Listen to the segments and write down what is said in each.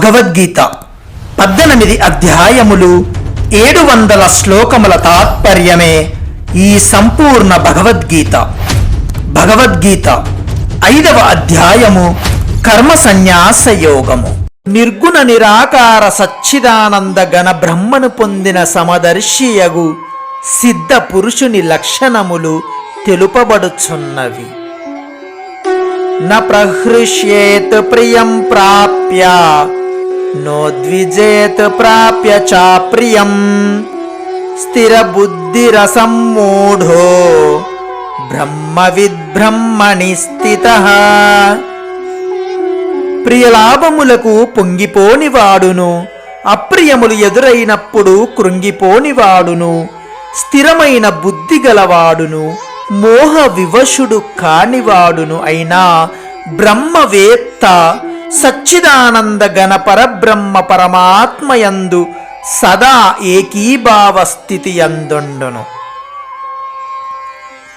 భగవద్గీత పద్దెనిమిది అధ్యాయములు ఏడు వందల శ్లోకముల తాత్పర్యమే ఈ సంపూర్ణ భగవద్గీత. భగవద్గీత ఐదవ అధ్యాయము కర్మ సన్యాస యోగము. నిర్గుణ నిరాకార సచ్చిదానంద గణ బ్రహ్మను పొందిన సమదర్శియగు సిద్ధ పురుషుని లక్షణములు తెలుపబడుచున్నవి. న ప్రహృష్యేత్ ప్రియం ప్రాప్య नोद्विजेत् प्राप्य च प्रियम् स्थिरबुद्धिरसम्मूढो బ్రహ్మవిద్బ్రహ్మణి స్థిత ప్రియలాభములకు పొంగిపోనివాడును అప్రియములు ఎదురైనప్పుడు కృంగిపోనివాడును స్థిరమైన బుద్ధి గలవాడును మోహ వివశుడు కానివాడును అయినా బ్రహ్మవేత్త సచ్చిదానంద గణ పరబ్రహ్మ పరమాత్మయందు సదా ఏకీభావ స్థితి యందుండును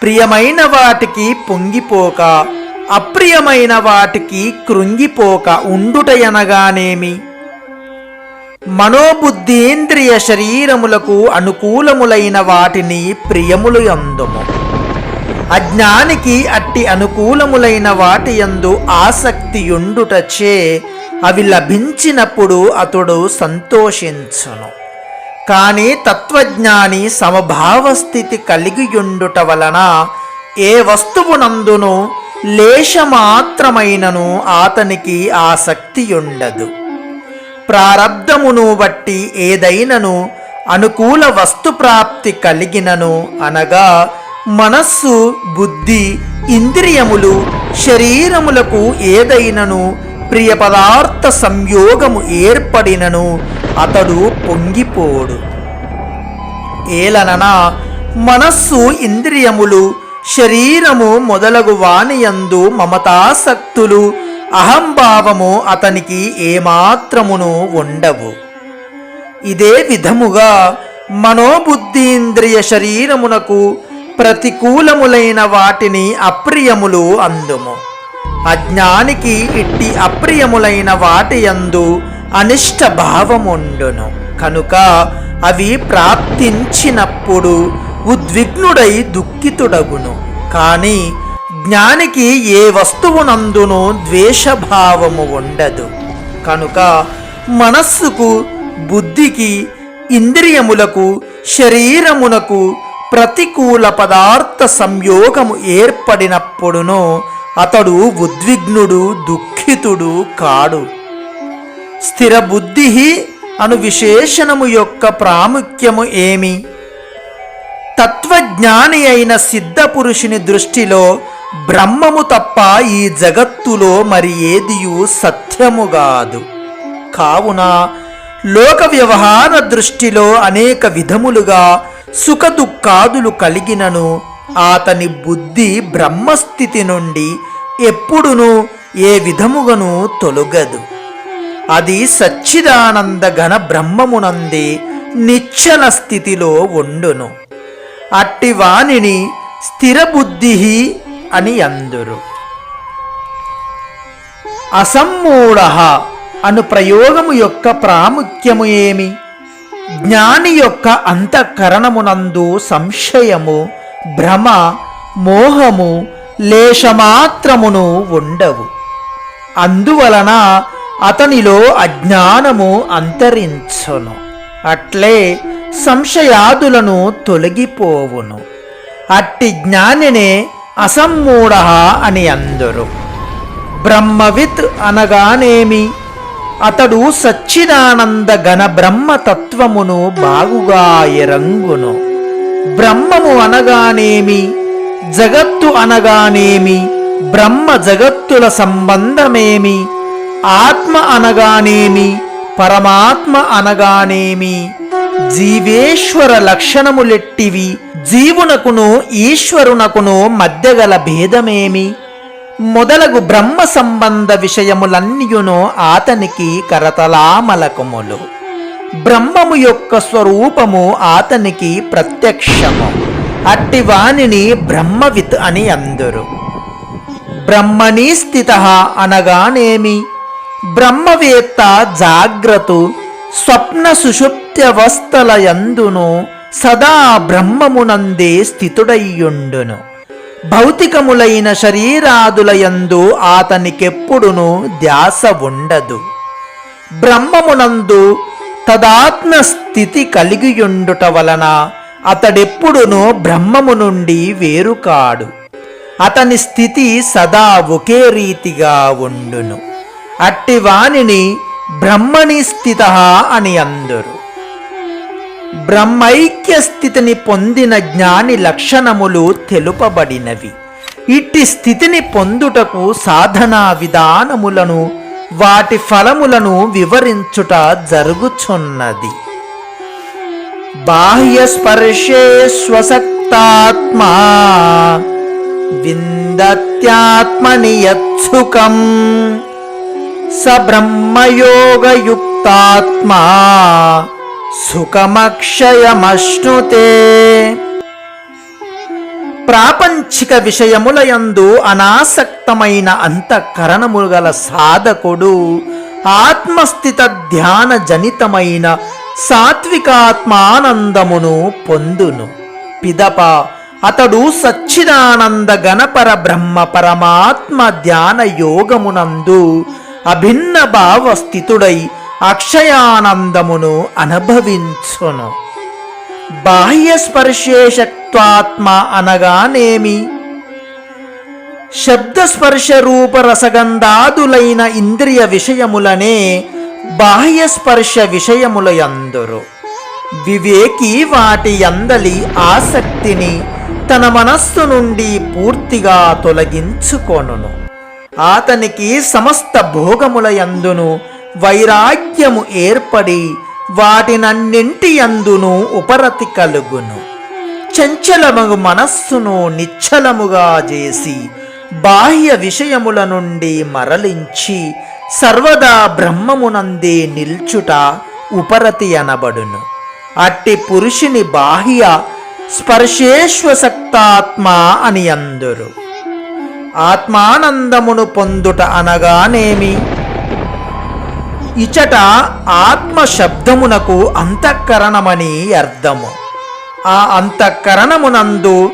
ప్రియమైన వాటికి పొంగిపోక అప్రియమైన వాటికి కృంగిపోక ఉండుటయనగానేమి? మనోబుద్ధీంద్రియ శరీరములకు అనుకూలములైన వాటిని ప్రియములు ఎందుము అజ్ఞానికి అట్టి అనుకూలములైన వాటి యందు ఆసక్తియుండుటచే అవి లభించినప్పుడు అతడు సంతోషించును. కానీ తత్వజ్ఞాని సమభావ స్థితి కలిగియుండుట వలన ఏ వస్తువునందును లేశమాత్రమైనను అతనికి ఆసక్తి ఉండదు ప్రారబ్ధమును బట్టి ఏదైనను అనుకూల వస్తు ప్రాప్తి కలిగినను అనగా మనస్సు బుద్ధి ఇంద్రియములు శరీరములకు ఏదైనను ప్రియ పదార్థ సంయోగము ఏర్పడినను అతడు పొంగిపోడు. ఏలనన మనస్సు ఇంద్రియములు శరీరము మొదలగు వాణియందు మమతాసక్తులు అహంభావము అతనికి ఏమాత్రమును ఉండవు. ఇదే విధముగా మనోబుద్ధీంద్రియ శరీరమునకు ప్రతికూలములైన వాటిని అప్రియములు అందుము. అజ్ఞానికి ఇట్టి అప్రియములైన వాటి యందు అనిష్ట భావముండును. కనుక అవి ప్రాప్తించినప్పుడు ఉద్విగ్నుడై దుఃఖితుడగును. కానీ జ్ఞానికి ఏ వస్తువునందును ద్వేషభావము ఉండదు. కనుక మనస్సుకు బుద్ధికి ఇంద్రియములకు శరీరమునకు ప్రతికూల పదార్థ సంయోగము ఏర్పడినప్పుడును అతడు ఉద్విగ్నుడు దుఃఖితుడు కాడు. స్థిర బుద్ధి అను విశేషణము యొక్క ప్రాముఖ్యము ఏమి? తత్వజ్ఞాని అయిన సిద్ధ పురుషుని దృష్టిలో బ్రహ్మము తప్ప ఈ జగత్తులో మరి ఏదియు సత్యముగాదు కావున లోక వ్యవహార దృష్టిలో అనేక విధములుగా సుఖదుఖాదులు కలిగినను. అతని బుద్ధి బ్రహ్మస్థితి నుండి ఎప్పుడును ఏ విధముగను తొలగదు. అది సచ్చిదానంద ఘన బ్రహ్మమునందే నిశ్చల స్థితిలో ఉండును. అట్టి వాణిని స్థిరబుద్ధి అని అందురు అసమ్మూఢ అను ప్రయోగము యొక్క ప్రాముఖ్యము ఏమి? జ్ఞాని యొక్క అంతఃకరణమునందు సంశయము భ్రమ మోహము లేశమాత్రమును ఉండవు. అందువలన అతనిలో అజ్ఞానము అంతరించును. అట్లే సంశయాదులను తొలగిపోవును. అట్టి జ్ఞానినే అసమ్మూఢ అని అందరు. బ్రహ్మవిత్ అనగానేమి? అతడు సచ్చిదానంద గణ బ్రహ్మతత్వమును బాగుగా ఎరంగును. బ్రహ్మము అనగానేమి? జగత్తు అనగానేమి? బ్రహ్మ జగత్తుల సంబంధమేమి? ఆత్మ అనగానేమి? పరమాత్మ అనగానేమి? జీవేశ్వర లక్షణములెట్టివి? జీవునకును ఈశ్వరునకును మధ్యగల భేదమేమి? మొదలగు బ్రహ్మ సంబంధ విషయములన్నీయును ఆతనికి కరతలామలకములు. బ్రహ్మము యొక్క స్వరూపము ఆతనికి ప్రత్యక్షము. అట్టి వాణిని బ్రహ్మవిత్ అని అందురు. బ్రహ్మణి స్థిత అనగానేమి? బ్రహ్మవేత్త జాగ్రతు స్వప్న సుషుప్త్యవస్థల యందును సదా బ్రహ్మమునందే స్థితుడయ్యుండును. భౌతికములైన శరీరాదుల యందు అతనికెప్పుడును ధ్యాస ఉండదు బ్రహ్మమునందు తదాత్మ స్థితి కలిగియుండుట వలన అతడెప్పుడును బ్రహ్మము నుండి వేరుకాడు. అతని స్థితి సదా ఒకే రీతిగా ఉండును. అట్టివానిని బ్రహ్మణి స్థిత అని అందరు. బ్రహ్మైక్య స్థితిని పొందిన జ్ఞాని లక్షణములు తెలుపబడినవి. ఇట్టి స్థితిని పొందుటకు సాధనా విధానములను వాటి ఫలములను వివరించుట జరుగుచున్నది. బాహ్య స్పర్శే స్వసక్తాత్మా విందత్యాత్మని యత్సుకం. స బ్రహ్మయోగయుక్తాత్మా సుఖమక్షయమశ్నుతే. ప్రాపంచిక విషయములయందు అనాసక్తమైన అంతఃకరణములు గల సాధకుడు ఆత్మస్థిత ధ్యాన జనితమైన సాత్వికాత్మానందమును పొందును. పిదప అతడు సచ్చిదానంద గణపర బ్రహ్మ పరమాత్మ ధ్యాన యోగమునందు అభిన్న భావస్థితుడై అక్షయానందమును అనుభవించును. బాహ్య స్పర్శేషత్వాత్మ అనగానేమి? శబ్దస్పర్శ రూప రసగంధాదులైన ఇంద్రియ విషయములనే బాహ్య స్పర్శ విషయములయందురు వివేకి వాటి అందలి ఆసక్తిని తన మనస్సు నుండి పూర్తిగా తొలగించుకొనును. అతనికి సమస్త భోగముల యందును వైరాగ్యము ఏర్పడి వాటినన్నింటి యందును ఉపరతి కలుగును. చంచలము మనస్సును నిశ్చలముగా చేసి బాహ్య విషయముల నుండి మరలించి సర్వదా బ్రహ్మమునందే నిల్చుట ఉపరతి అనబడును. అట్టి పురుషుని బాహ్య స్పర్శేశ్వసక్తాత్మ అని అందరు. ఆత్మానందమును పొందుట అనగానేమి? ఇచట ఆత్మ శబ్దమునకు అంతఃకరణమని అర్థము. ఆ అంతఃకరణమునందు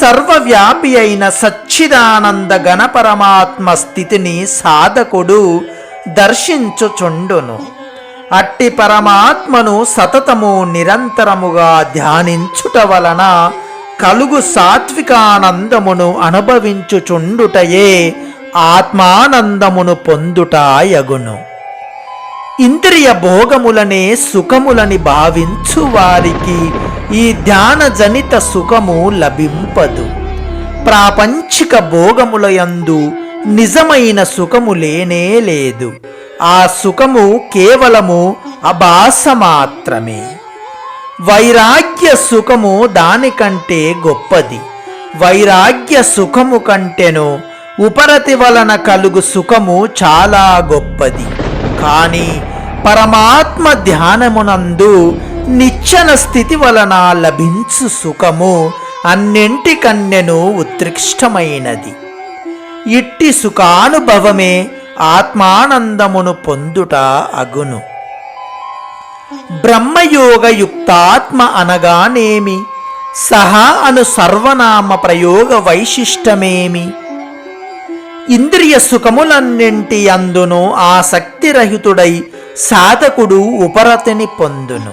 సర్వవ్యాపి అయిన సచ్చిదానంద గణపరమాత్మ స్థితిని సాధకుడు దర్శించుచుండును. అట్టి పరమాత్మను సతతము నిరంతరముగా ధ్యానించుట వలన కలుగు సాత్వికానందమును అనుభవించుచుండుటయే ఆత్మానందమును పొందుటాయగును ఇంద్రియ భోగములనే సుఖములని భావించు వారికి ఈ ధ్యాన జనిత సుఖము లభింపదు. ప్రాపంచిక భోగములయందు నిజమైన సుఖము లేనే లేదు. ఆ సుఖము కేవలము అభాస మాత్రమే వైరాగ్య సుఖము దానికంటే గొప్పది. వైరాగ్య సుఖము కంటెను ఉపరతి వలన కలుగు సుఖము చాలా గొప్పది. కానీ పరమాత్మ ధ్యానమునందు నిచ్చన స్థితి వలన లభించు సుఖము అన్నింటికన్నెను ఉత్కృష్టమైనది. ఇట్టి సుఖానుభవమే ఆత్మానందమును పొందుట అగును. బ్రహ్మయోగయుక్తాత్మ అనగానేమి? సహా అను సర్వనామ ప్రయోగ వైశిష్టమేమి? ఇంద్రియ సుఖములన్నింటి అందును ఆసక్తిరహితుడై సాధకుడు ఉపరతిని పొందును.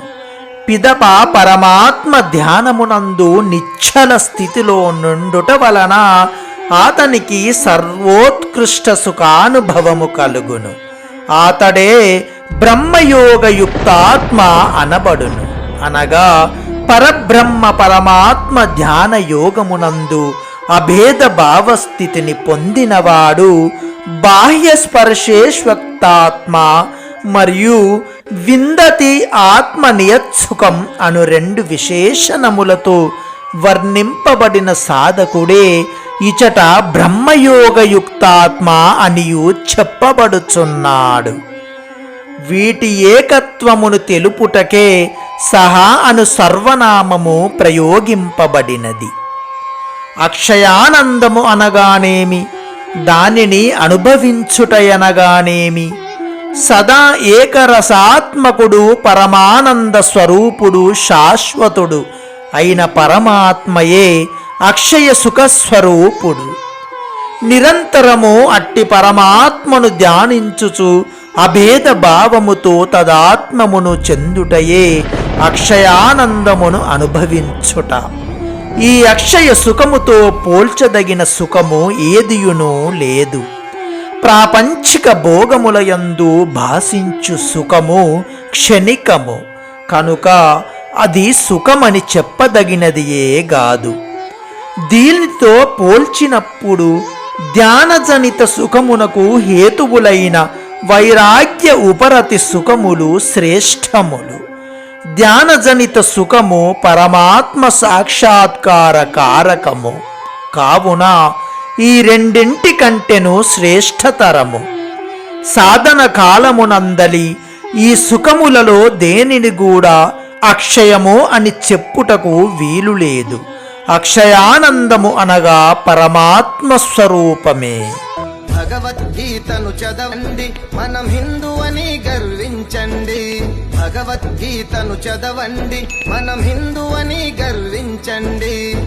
పిదప పరమాత్మ ధ్యానమునందు నిశ్చల స్థితిలో నుండుట వలన అతనికి సర్వోత్కృష్ట సుఖానుభవము కలుగును. అతడే బ్రహ్మయోగయుక్తాత్మ అనబడును. అనగా పరబ్రహ్మ పరమాత్మ ధ్యాన యోగమునందు అభేద భావస్థితిని పొందినవాడు బాహ్య స్పర్శేష్వక్తాత్మ మరియు విందతి ఆత్మనియత్సుకం అను రెండు విశేషణములతో వర్ణింపబడిన సాధకుడే ఇచట బ్రహ్మయోగయుక్తాత్మ అనియు చెప్పబడుచున్నాడు. వీటి ఏకత్వమును తెలుపుటకే సహా అను సర్వనామము ప్రయోగింపబడినది. అక్షయానందము అనగానేమి? దానిని అనుభవించుటయనగానేమి? సదా ఏకరసాత్మకుడు పరమానంద స్వరూపుడు శాశ్వతుడు అయిన పరమాత్మయే అక్షయ సుఖస్వరూపుడు. నిరంతరము అట్టి పరమాత్మను ధ్యానించుచు అభేద భావముతో తదాత్మమును చెందుటయే అక్షయానందమును అనుభవించుట. ఈ అక్షయ సుఖముతో పోల్చదగిన సుఖము ఏదియునూ లేదు. ప్రాపంచిక భోగములయందు భాసించు సుఖము క్షణికము. కనుక అది సుఖమని చెప్పదగినదియే కాదు దీనితో పోల్చినప్పుడు ధ్యానజనిత సుఖమునకు హేతువులైన వైరాగ్య ఉపరతి సుఖములు శ్రేష్టములు. ధ్యానజనిత సుఖము పరమాత్మ సాక్షాత్కార కారకము. కావున ఈ రెండింటి కంటెను శ్రేష్టతరము. సాధన కాలమునందలి ఈ సుఖములలో దేనిని కూడా అక్షయము అని చెప్పుటకు వీలు లేదు. అక్షయానందము అనగా పరమాత్మ స్వరూపమే. భగవద్గీతను చదవండి మనం హిందూ అని గర్వించండి. భగవద్గీతను చదవండి. మనం హిందువని గర్వించండి.